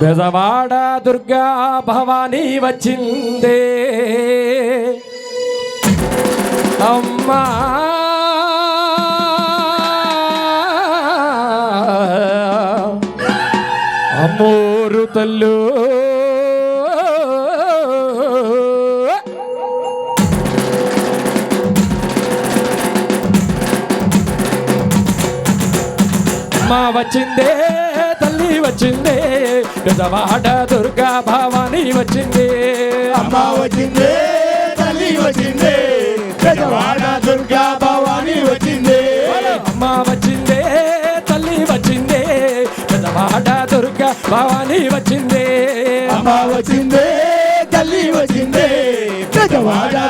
బెజవాడ దుర్గా భవానీ వచ్చిందే. అమ్మా! అమ్మోరు తల్లు! అమ్మా వచ్చిందే. వచ్చిందే. పెదవాడ దుర్గా భవానీ వచ్చిందే. అమ్మ వచ్చిందే తల్లి వచ్చిందే పెద్దవాడ దుర్గా భవాని వచ్చిందే. అమ్మ వచ్చిందే తల్లి వచ్చిందే పెదవాడ దుర్గా భవానీ వచ్చిందే. అమ్మ వచ్చిందే తల్లి వచ్చిందే వచ్చిందే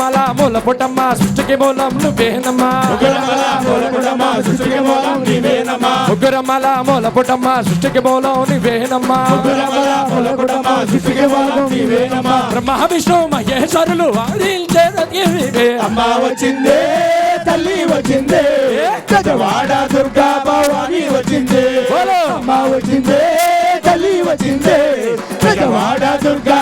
మూల పుట్టమ్మ సృష్టికి మూలం నువ్వేనమ్మా ముగ్గురమ్మల మూలం పుట్టమ్మ సృష్టికి మూలం నువ్వేనమ్మా బ్రహ్మ విష్ణు మహేశ్వరులు. అమ్మ వచ్చిందే తల్లి వచ్చిందే పెద్దవాడ దుర్గా భవాని వచ్చిందే. అమ్మ వచ్చిందే తల్లి వచ్చిందే పెద్దవాడ దుర్గా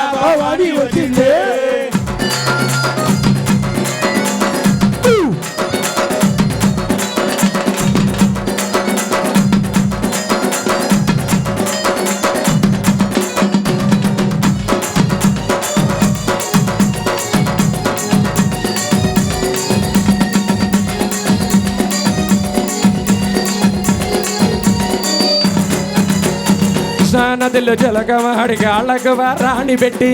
నదిలో జలకమాడి గాళ్ళకు రాణి పెట్టి.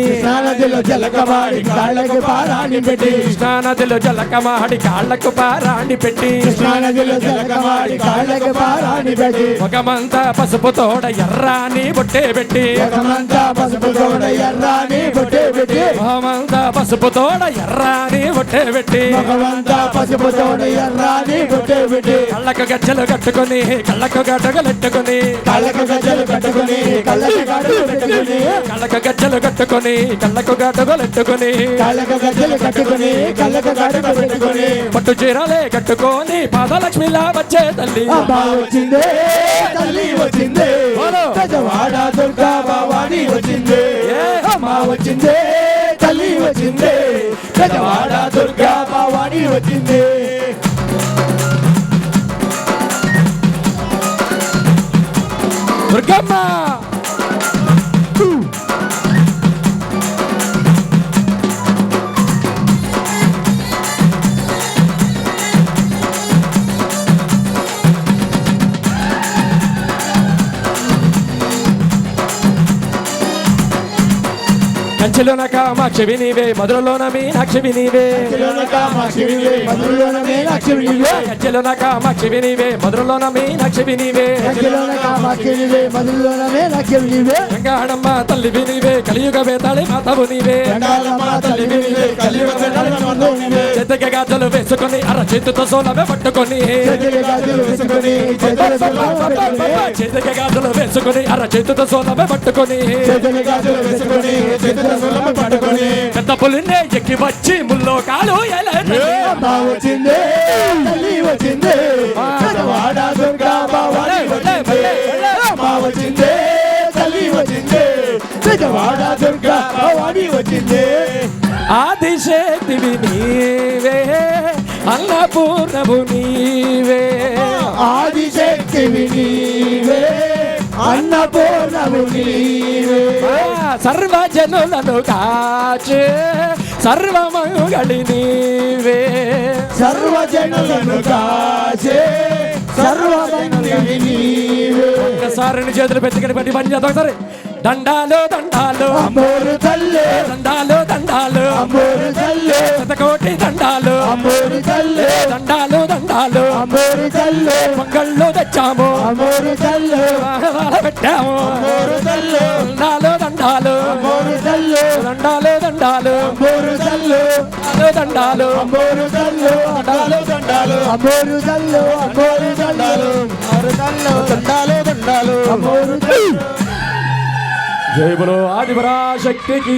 జలకమాడి కాళ్ళకి పారాణి పెట్టి. కృష్ణా నదిలో జలకమాడి కాళ్ళకు పారాణి పెట్టి. నదిలో జలకమాడి కాళ్ళకి పారాణి పెట్టి. ముఖమంతా పసుపు తోడ ఎర్రాని బొట్టే పెట్టి. ముఖమంతా పసుపు తోడ ఎర్రాని బొట్టే పెట్టి. పసుపు తోడ ఎర్రాని బొట్టే పెట్టి. ముఖమంతా పసుపు తోడ ఎర్రాని బొట్టే పెట్టి. కళ్ళకు గజ్జలు కట్టుకొని కళ్ళకు గడ్డగలెట్టుకొని కళ్ళకు గజ్జలు కట్టుకుని పెట్టుకుని కళ్ళకు గజ్జలు కట్టుకొని కళ్ళకు గడ్డగలెట్టుకొని కళ్ళకు గజ్జలు కట్టుకుని కళ్ళకు గడ్డలు పెట్టుకుని పట్టు చీరలే కట్టుకొని పాదలక్ష్మిలా వచ్చే తల్లి. వచ్చిందే తల్లి వచ్చిందే. పెద్దవాడ దుర్గా భవాని వచ్చిందే. అమ్మ వచ్చిందే తల్లి వచ్చిందే. పెద్దవాడ దుర్గా భవాని వచ్చిందే. దుర్గమ్మ! కంచెలోన కామాక్షి నీవే మధురలోన మీనాక్షి నీవే కంచెలోన కామాక్షి నీవే, మధురలోన మీనాక్షి నీవే. కంచెలోన కామాక్షి నీవే మధురలోన మీనాక్షి నీవే కంచెలోన కామాక్షి నీవే, మధురలోన మీనాక్షి నీవే. గంగాడమ్మ తల్లి నీవే కలియుగ వేతాళి మాతవు నీవే. చేతకి గాజలు వేసుకొని అర చేతితో సోలమే పట్టుకొని చేతికి గాజులు వేసుకుని అర చేతితో సోలమే పట్టుకొని చేతికి గాజులు వేసుకొని, చేతులు సొల్లము పట్టుకొని. పెద్ద పులినే ఎక్కి వచ్చి ముల్లో కాలు ఎలాంటి అమ్మ వచ్చిందే తల్లి వచ్చిందే దుర్గా వచ్చిందే వచ్చిందే తల్లి వచ్చిందే దుర్గా వచ్చిందే ఆదిశక్తివి నీవే అన్నపూర్ణము నీవే. ఆదిశక్తివి నీవే. అన్నపూర్ణము నీవే. సర్వజనులను కాచే సర్వమంగళి నీవే. సర్వజనులను కాచే సర్వమంగళి ఒకసారి నీ చేతులు పెట్టుకుని పట్టి పని చేద్దాం ఒకసారి. దండాలు దండాలు. అమ్మోరు తల్లే. దండాలు దండాలు. అమ్మోరు తల్లే. శతకోటి దండాలు. అమ్మోరు తల్లే. దండాలు దండాలు. అమ్మోరు తల్లే. పొంగళ్ళు తెచ్చాము. అమ్మోరు తల్లే. వాహనాలు పెట్టాము. అమ్మోరు తల్లే. దండాలు దండాలు. అమ్మోరు తల్లే. దండాలు దండాలు. దండాలు. అమ్మోరు తల్లు దండాలు దండాలు అమ్మోరు తల్లు అమ్మోరు దండాలు. దండాలు దండాలు. అమ్మోరు తల్లు జై బలో ఆదిపరాశక్తికి.